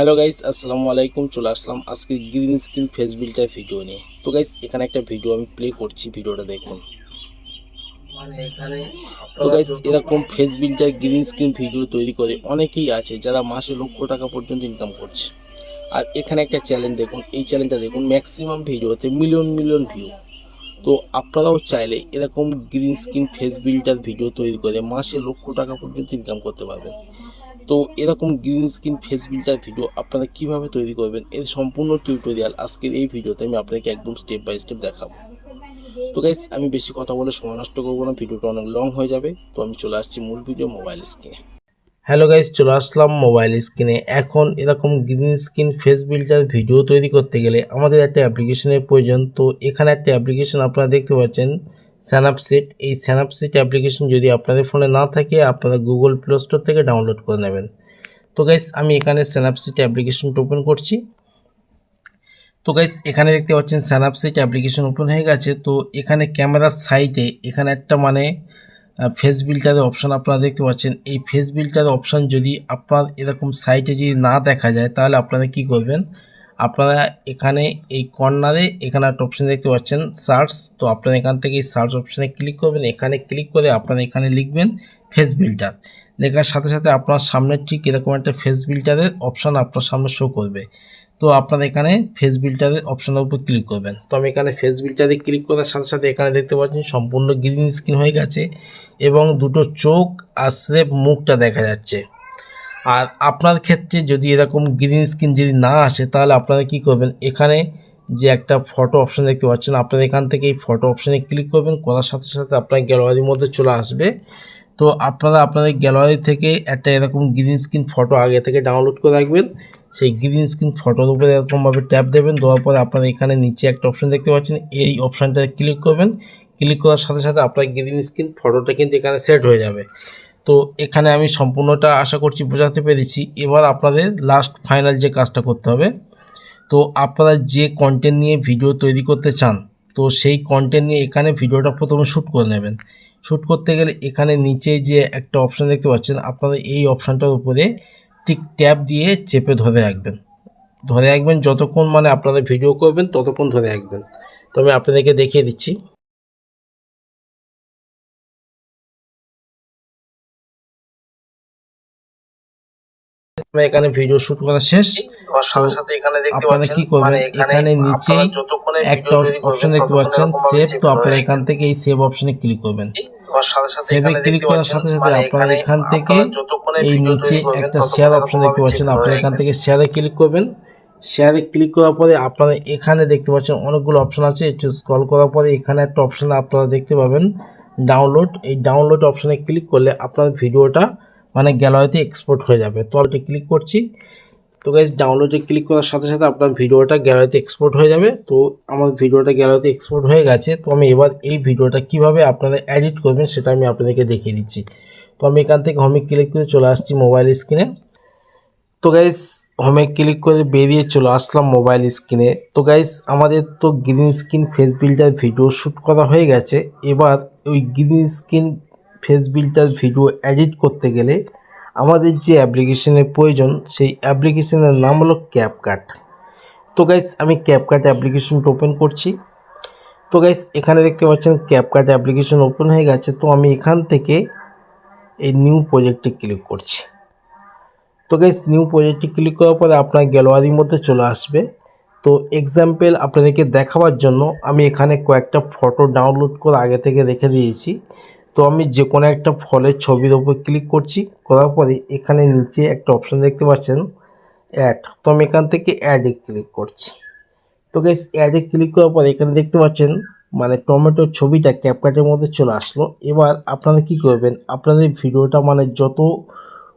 Hello guys, আসসালামু আলাইকুম, চলে আসলাম আজকে green screen face filter video নিয়ে। তো গাইস, এখানে একটা ভিডিও আমি প্লে করছি ভিডিওটা দেখুন। তো গাইস, এরকম face filter green screen video তৈরি করে অনেকেই আছে যারা মাসে লক্ষ টাকা পর্যন্ত ইনকাম করছে। আর এখানে একটা চ্যালেঞ্জ দেখুন, এই চ্যালেঞ্জটা দেখুন ম্যাক্সিমাম ভিডিওতে মিলিয়ন মিলিয়ন ভিউ তো আপনারাও চাইলে এরকম green screen face filter video তৈরি করে মাসে লক্ষ টাকা পর্যন্ত ইনকাম করতে পারবেন। তো এরকম green screen face filter video আপনারা কীভাবে তৈরি করবেন, এর সম্পূর্ণ টিউটোরিয়াল আজকের এই ভিডিওতে আমি আপনাকে একদম স্টেপ বাই স্টেপ দেখাবো। তো গাইস আমি বেশি কথা বলে সময় নষ্ট করব না ভিডিওটা অনেক লং হয়ে যাবে, তো আমি চলে আসছি মূল ভিডিও মোবাইল স্ক্রিনে হ্যালো গাইস চলে আসলাম মোবাইল স্ক্রিনে এখন এরকম green screen face filter video তৈরি করতে গেলে আমাদের একটা অ্যাপ্লিকেশনের প্রয়োজন, তো এখানে একটা অ্যাপ্লিকেশন আপনারা দেখতে পাচ্ছেন। স্যানাপসিট এই স্যানাপসিট অ্যাপ্লিকেশন যদি আপনাদের ফোনে না থাকে, আপনারা গুগল প্লে স্টোর থেকে ডাউনলোড করে নেবেন। তো গাইস আমি এখানে স্যানাপসিট অ্যাপ্লিকেশনটা ওপেন করছি। তো গাইস এখানে দেখতে পাচ্ছেন স্যানাপসিট অ্যাপ্লিকেশন ওপেন হয়ে গেছে। তো এখানে ক্যামেরার সাইডে এখানে একটা মানে ফেস বিল্টারের অপশান আপনারা দেখতে পাচ্ছেন। এই ফেস বিল্টারের অপশান যদি আপনার এরকম সাইটে যদি না দেখা যায়, তাহলে আপনারা কি করবেন? আপনারা এখানে এই কর্নারে এখানে একটা অপশান দেখতে পাচ্ছেন সার্চ তো আপনারা এখান থেকে এই সার্চ অপশানে ক্লিক করবেন। এখানে ক্লিক করে আপনারা এখানে লিখবেন ফেস বিল্টার লেখার সাথে সাথে আপনার সামনে ঠিক এরকম একটা ফেস বিল্টারের অপশান আপনার সামনে শো করবে। তো আপনারা এখানে ফেস বিল্টারের অপশানের উপর ক্লিক করবেন। তো আমি এখানে ফেস বিল্টারে ক্লিক করার সাথে সাথে এখানে দেখতে পাচ্ছেন সম্পূর্ণ গ্রিন স্ক্রিন হয়ে গেছে এবং দুটো চোখ আর স্রেফ মুখটা দেখা যাচ্ছে। আর আপনার ক্ষেত্রে যদি এরকম গ্রিন স্ক্রিন যদি না আসে, তাহলে আপনারা কি করবেন? এখানে যে একটা ফটো অপশান দেখতে পাচ্ছেন, আপনারা এখান থেকে এই ফটো অপশানে ক্লিক করবেন, করার সাথে সাথে আপনার গ্যালারির মধ্যে চলে আসবে। তো আপনারা আপনাদের গ্যালারি থেকে একটা এরকম গ্রিন স্ক্রিন ফটো আগে থেকে ডাউনলোড করে রাখবেন। সেই গ্রিন স্ক্রিন ফটোর উপরে এরকমভাবে ট্যাপ দেবেন, দেওয়ার পরে আপনারা এখানে নিচে একটা অপশান দেখতে পাচ্ছেন, এই অপশানটা ক্লিক করবেন। ক্লিক করার সাথে সাথে আপনার গ্রিন স্ক্রিন ফটোটা কিন্তু এখানে সেট হয়ে যাবে। তো এখানে আমি সম্পূর্ণটা আশা করছি বোঝাতে পেরেছি। এবার আপনাদের লাস্ট ফাইনাল যে কাজটা করতে হবে, তো আপনারা যে কন্টেন্ট নিয়ে ভিডিও তৈরি করতে চান, তো সেই কন্টেন্ট নিয়ে এখানে ভিডিওটা প্রথমে শ্যুট করে নেবেন। শ্যুট করতে গেলে এখানে নিচে যে একটা অপশান দেখতে পাচ্ছেন, আপনারা এই অপশানটার উপরে ঠিক ট্যাপ দিয়ে চেপে ধরে রাখবেন। ধরে রাখবেন যতক্ষণ মানে আপনারা ভিডিও করবেন, ততক্ষণ ধরে রাখবেন। তো আমি আপনাদেরকে দেখিয়ে দিচ্ছি। আমরা এখানে ভিডিও শুট করা শেষ। সাথে সাথে এখানে দেখতে আপনারা কি করবেন? এখানে নিচে একটা অপশন দেখতে পাচ্ছেন সেভ তো আপনারা এখান থেকে এই সেভ অপশনে ক্লিক করবেন। সেভে ক্লিক করার সাথে সাথে আপনারা এখান থেকে এই নিচে একটা শেয়ার অপশন দেখতে পাচ্ছেন আপনারা এখান থেকে শেয়ারে ক্লিক করবেন। শেয়ারে ক্লিক করার পরে আপনারা এখানে দেখতে পাচ্ছেন অনেকগুলো অপশন আছে একটু স্ক্রল করার পরে এখানে একটা অপশন আপনারা দেখতে পাবেন ডাউনলোড এই ডাউনলোড অপশনে ক্লিক করলে আপনার ভিডিওটা মানে গ্যালারিতে এক্সপোর্ট হয়ে যাবে। তো আমি ক্লিক করছি। তো গাইজ ডাউনলোডে ক্লিক করার সাথে সাথে আপনার ভিডিওটা গ্যালারিতে এক্সপোর্ট হয়ে যাবে। তো আমার ভিডিওটা গ্যালারিতে এক্সপোর্ট হয়ে গেছে। তো আমি এবার এই ভিডিওটা কীভাবে আপনারা এডিট করবেন সেটা আমি আপনাদেরকে দেখিয়ে দিচ্ছি। তো আমি এখান থেকে হোমে ক্লিক করে চলে আসছি মোবাইল স্ক্রিনে তো গাইজ হোমে ক্লিক করে বেরিয়ে চলে আসলাম মোবাইল স্ক্রিনে তো গাইজ আমাদের তো green screen face builder video shoot করা হয়ে গেছে। এবার ওই green screen face filter video edit করতে গেলে আমাদের যে অ্যাপ্লিকেশনের প্রয়োজন, সেই অ্যাপ্লিকেশনের নাম হলো ক্যাপকাট তো গাইস আমি ক্যাপকাট অ্যাপ্লিকেশনটা ওপেন করছি। তো গাইস এখানে দেখতে পাচ্ছেন ক্যাপকাট অ্যাপ্লিকেশন ওপেন হয়ে গেছে। তো আমি এখান থেকে এই নিউ প্রজেক্টে ক্লিক করছি। তো গাইস নিউ প্রজেক্টে ক্লিক করার পরে আপনার গ্যালারির মধ্যে চলে আসবে। তো এক্সাম্পল আপনাদেরকে দেখাবার জন্য আমি এখানে কয়েকটা ফটো ডাউনলোড করে আগে থেকে রেখে দিয়েছি। তো আমি যে কোনো একটা ফলের ছবির ওপর ক্লিক করছি, করার পরে এখানে নিচে একটা অপশান দেখতে পাচ্ছেন অ্যাড তো আমি এখান থেকে অ্যাডে ক্লিক করছি। তো গাইস অ্যাডে ক্লিক করার পরে এখানে দেখতে পাচ্ছেন মানে টমেটোর ছবিটা ক্যাপকাটের মধ্যে চলে আসলো। এবার আপনারা কি করবেন, আপনাদের ভিডিওটা মানে যত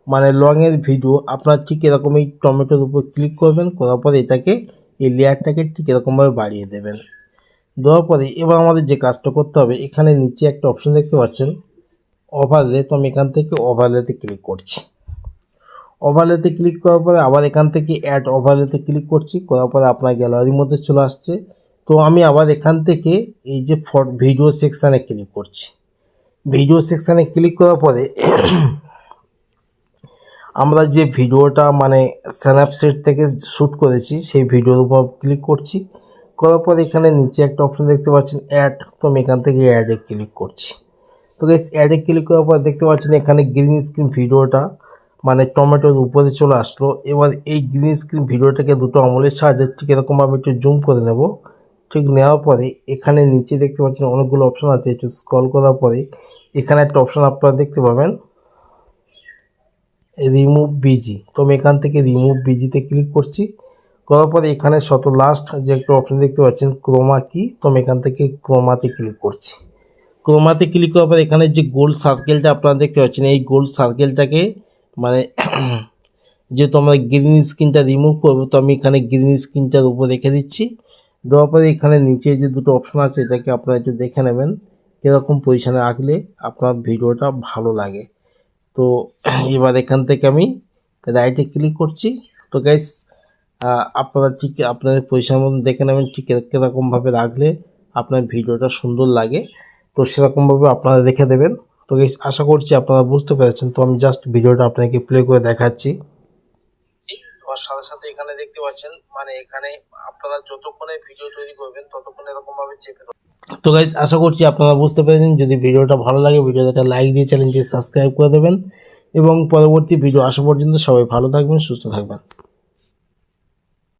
মানে লংয়ের ভিডিও আপনার ঠিক এরকম এই টমেটোর উপর ক্লিক করবেন, করার পরে এটাকে, এই লেয়ারটাকে ঠিক এরকমভাবে বাড়িয়ে দেবেন। দেওয়ার পরে এবার আমাদের যে কাজটা করতে হবে, এখানে নিচে একটা অপশন দেখতে পাচ্ছেন। ওভারলে তো আমি এখান থেকে ওভারলেতে ক্লিক করছি। ওভারলেতে ক্লিক করার পরে আবার এখান থেকে অ্যাড ওভারলেতে ক্লিক করছি, করার পরে আপনার গ্যালারির মধ্যে চলে আসছে। তো আমি আবার এখান থেকে এই যে ফট ভিডিও সেকশানে ক্লিক করছি। ভিডিও সেকশানে ক্লিক করার পরে আমরা যে ভিডিওটা মানে স্ন্যাপসেট থেকে শ্যুট করেছি, সেই ভিডিওর উপর ক্লিক করছি। করার পর এখানে নিচে একটা অপশন দেখতে পাচ্ছেন অ্যাড তো আমি এখান থেকে অ্যাডে ক্লিক করছি। তো গাইস অ্যাডে ক্লিক করার পর দেখতে পাচ্ছেন এখানে গ্রিন স্ক্রিন ভিডিওটা মানে টমেটোর উপরে চলে আসলো। এবার এই গ্রিন স্ক্রিন ভিডিওটাকে দুটো আমলের সাহায্যে ঠিক এরকমভাবে একটু জুম করে নেব। ঠিক নেওয়ার পরে এখানে নিচে দেখতে পাচ্ছেন অনেকগুলো অপশন আছে, একটু স্ক্রল করার পরে এখানে একটা অপশন আপনারা দেখতে পাবেন। রিমুভ বিজি তো আমি এখান থেকে রিমুভ বিজিতে ক্লিক করছি। করার পরে এখানে শত লাস্ট যে একটা অপশন দেখতে পাচ্ছেন ক্রোমা কি তো আমি এখান থেকে ক্রোমাতে ক্লিক করছি। ক্রোমাতে ক্লিক করার পর এখানে যে গোল সার্কেলটা আপনারা দেখতে পাচ্ছেন, এই গোল সার্কেলটাকে মানে যেহেতু আমরা গ্রিন স্ক্রিনটা রিমুভ করব, তো আমি এখানে গ্রিন স্ক্রিনটার উপর রেখে দিচ্ছি। দেওয়ার পরে এখানে নিচে যে দুটো অপশন আছে, এটাকে আপনারা একটু দেখে নেবেন, কীরকম পজিশানে রাখলে আপনার ভিডিওটা ভালো লাগে। তো এবার এখান থেকে আমি রাইটে ক্লিক করছি। তো গাইস আপনারা ঠিক আপনাদের পয়সার মতন দেখে নেবেন ঠিক কীরকমভাবে রাখলে আপনার ভিডিওটা সুন্দর লাগে। তো সেরকমভাবে আপনারা রেখে দেবেন। তো আশা করছি আপনারা বুঝতে পেরেছেন। তো আমি জাস্ট ভিডিওটা আপনাকে প্লে করে দেখাচ্ছি। আর সাথে সাথে এখানে দেখতে পাচ্ছেন মানে এখানে আপনারা যতক্ষণে ভিডিও তৈরি করবেন ততক্ষণ এরকমভাবে চেপে তো গাইজ আশা করছি আপনারা বুঝতে পেরেছেন। যদি ভিডিওটা ভালো লাগে ভিডিওটাকে লাইক দিয়ে চ্যানেলটি সাবস্ক্রাইব করে দেবেন। এবং পরবর্তী ভিডিও আসা পর্যন্ত সবাই ভালো থাকবেন সুস্থ থাকবেন।